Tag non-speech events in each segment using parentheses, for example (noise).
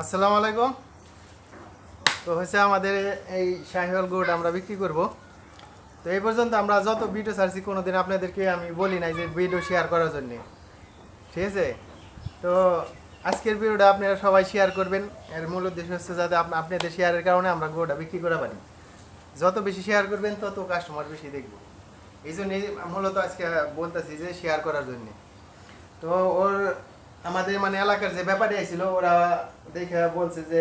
আসসালামু আলাইকুম। তো হচ্ছে আমাদের এই শাহিওয়াল গুড় আমরা বিক্রি করব। তো এই পর্যন্ত আমরা যত ভিডিও ছাড়ছি কোনোদিন আপনাদেরকে আমি বলি নাই যে ভিডিও শেয়ার করার জন্য। ঠিক আছে? তো আজকের ভিডিওটা আপনারা সবাই শেয়ার করবেন। এর মূল উদ্দেশ্য হচ্ছে যাতে আপনাদের শেয়ারের কারণে আমরা গুড়টা বিক্রি করা পারি। যত বেশি শেয়ার করবেন, তত কাস্টমার বেশি দেখব। এই জন্যই মূলত আজকে বলতেছি যে শেয়ার করার জন্যে। তো ওর আমাদের মানে এলাকার যে ব্যাপারী আইছিল ওরা দেখে বলছে যে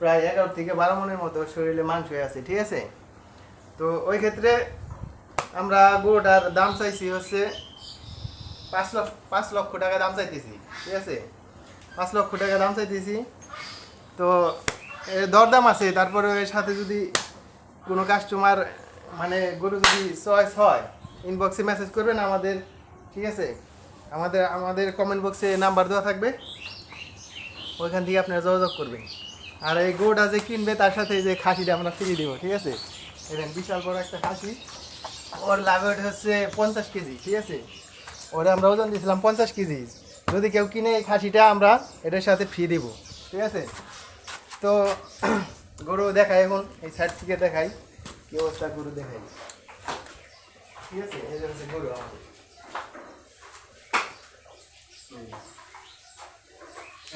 প্রায় এগারো থেকে বারো মনের মতো শরীরে মাংস হয়ে আছে, ঠিক আছে? তো ওই ক্ষেত্রে আমরা গরুটার দাম চাইছি হচ্ছে পাঁচ লক্ষ পাঁচ লক্ষ টাকা দাম চাইতেছি, ঠিক আছে? পাঁচ লক্ষ টাকা দাম চাইতেছি। তো দরদাম আছে, তারপরে এর সাথে যদি কোনো কাস্টমার মানে গরু যদি চয়েস হয় ইনবক্সে মেসেজ করবেন আমাদের, ঠিক আছে? আমাদের আমাদের কমেন্ট বক্সে নাম্বার দেওয়া থাকবে। ওইখান থেকে আপনারা যোগাযোগ করবেন। আর এই গরুটা যে কিনবে, তার সাথে যে খাসিটা আমরা ফ্রি দেবো, ঠিক আছে? এখানে বিশাল বড় একটা খাসি। ওর লাভ হচ্ছে পঞ্চাশ কেজি, ঠিক আছে? ওরা আমরা ওজন দিয়েছিলাম পঞ্চাশ কেজি। যদি কেউ কিনে এই খাসিটা, আমরা এটার সাথে ফ্রি দেব, ঠিক আছে? তো (clears throat) গরু দেখাই এখন, এই সাইড থেকে দেখাই। কি অবস্থা গরু দেখাই। ঠিক আছে? এই গরু আমাদের।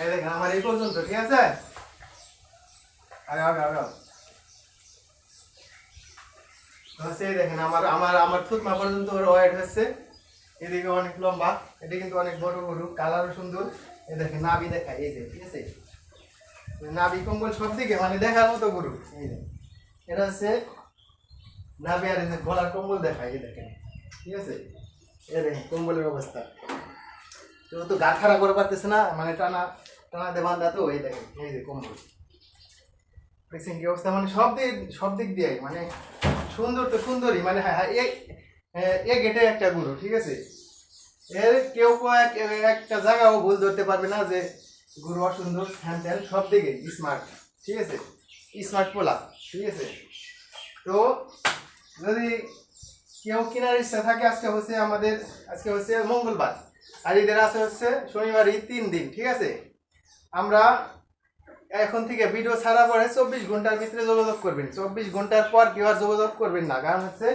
এই দেখেন, আমার এই পর্যন্ত, ঠিক আছে? আরে দেখেন, আমার আমার আমার থুতমা পর্যন্ত ওর হচ্ছে এদিকে অনেক লম্বা কিন্তু অনেক বড় কালারও সুন্দর। দেখেন, নাভি দেখায়, এই যে, ঠিক আছে? নাভি কম্বল সব দিকে মানে দেখার মতো গরু, এই এটা হচ্ছে নাভি আর গলার কম্বল দেখায়, এই দেখেন, ঠিক আছে? এই দেখেন, কম্বলের অবস্থা। তো গা খারাপ করে পারতেছে না মানে টানা টানা দে বান্ধা তো এই দেখেন এই যে কম্বল দেখছেন কি অবস্থা? মানে সব দিক সব দিক দিয়ে মানে সুন্দর তো সুন্দরই মানে হ্যাঁ হ্যাঁ এ- গেটে একটা গরু, ঠিক আছে? এর কেউ কেউ এক- একটা জায়গাও ভুল ধরতে পারবে না যে গরু অসুন্দর, হ্যান ত্যান, সব দিকে স্মার্ট ঠিক আছে? স্মার্ট পোলা, ঠিক আছে? তো যদি কেউ কেনার ইচ্ছা থাকে, আজকে হচ্ছে আমাদের, আজকে হচ্ছে মঙ্গলবার। আর ঈদের আছে হচ্ছে শনিবার ঈদ তিন দিন, ঠিক আছে? আমরা এখন থেকে ভিডিও ছাড়া পরে চব্বিশ ঘণ্টার ভিতরে যোগাযোগ করবেন। চব্বিশ ঘণ্টার পর কেউ আর যোগাযোগ করবেন না, কারণ হচ্ছে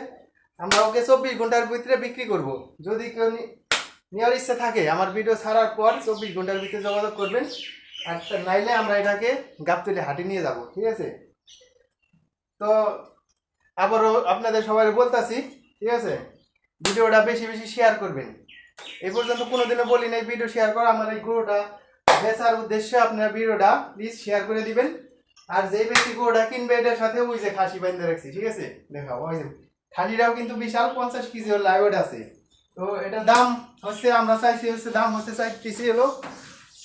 আমরা ওকে চব্বিশ ঘণ্টার ভিতরে বিক্রি করব। যদি কেউ নেওয়ার ইচ্ছা থাকে, আমার ভিডিও ছাড়ার পর চব্বিশ ঘণ্টার ভিতরে যোগাযোগ করবেন। আর নাইলে আমরা এটাকে গাবতলি হাটে নিয়ে যাব, ঠিক আছে? তো আবারও আপনাদের সবাই বলতাছি, ঠিক আছে? ভিডিওটা বেশি বেশি শেয়ার করবেন। এই পর্যন্ত কোনোদিনও বলি নাই ভিডিও শেয়ার করা, আমার এই গরুটা বেচার উদ্দেশ্যে আপনারা ভিডিওটা প্লিজ শেয়ার করে দিবেন। আর যেই ব্যক্তি গরুটা কিনবে, এটার সাথে ওই যে খাসি বাইন্ধে রাখছি, ঠিক আছে? দেখাও, ওই যে খাসিটাও কিন্তু বিশাল, পঞ্চাশ কেজি লাইট আছে। তো এটার দাম হচ্ছে, আমরা চাইছি হচ্ছে, দাম হচ্ছে চাইতেছি হলো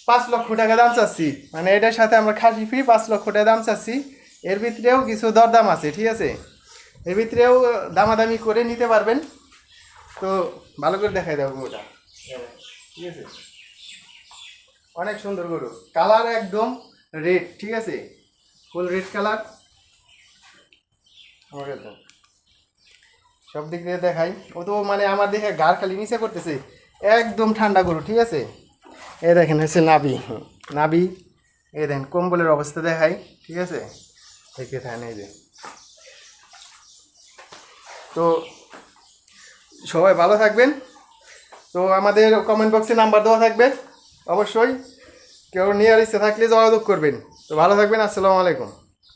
পাঁচ লক্ষ টাকা দাম চাচ্ছি। মানে এটার সাথে আমরা খাসি ফি পাঁচ লক্ষ টাকা দাম চাচ্ছি। এর ভিতরেও কিছু দরদাম আছে, ঠিক আছে? এর ভিতরেও দামাদামি করে নিতে পারবেন। তো ভালো করে দেখাই দেবো গরুটা। ঠিক আছে? অনেক সুন্দর গরু। কালার একদম রেড ঠিক আছে? Full red colour. আমাকে দাও। সব দিক দিয়ে দেখাই। ও তো মানে আমার দেখে গার খালি নিচে করতেছে। একদম ঠান্ডা গরু, ঠিক আছে? এ দেখেন, হচ্ছে নাবি নাবি এ দেখেন, কম্বলের অবস্থা দেখাই, ঠিক আছে? দেখে থাকেন, এই যে। তো সবাই ভালো থাকবেন। তো আমাদের কমেন্ট বক্সে নাম্বার দেওয়া থাকবে। অবশ্যই কেউ নিয়ে আর ইচ্ছে থাকলে যোগাযোগ করবেন। তো ভালো থাকবেন, আসসালামু আলাইকুম।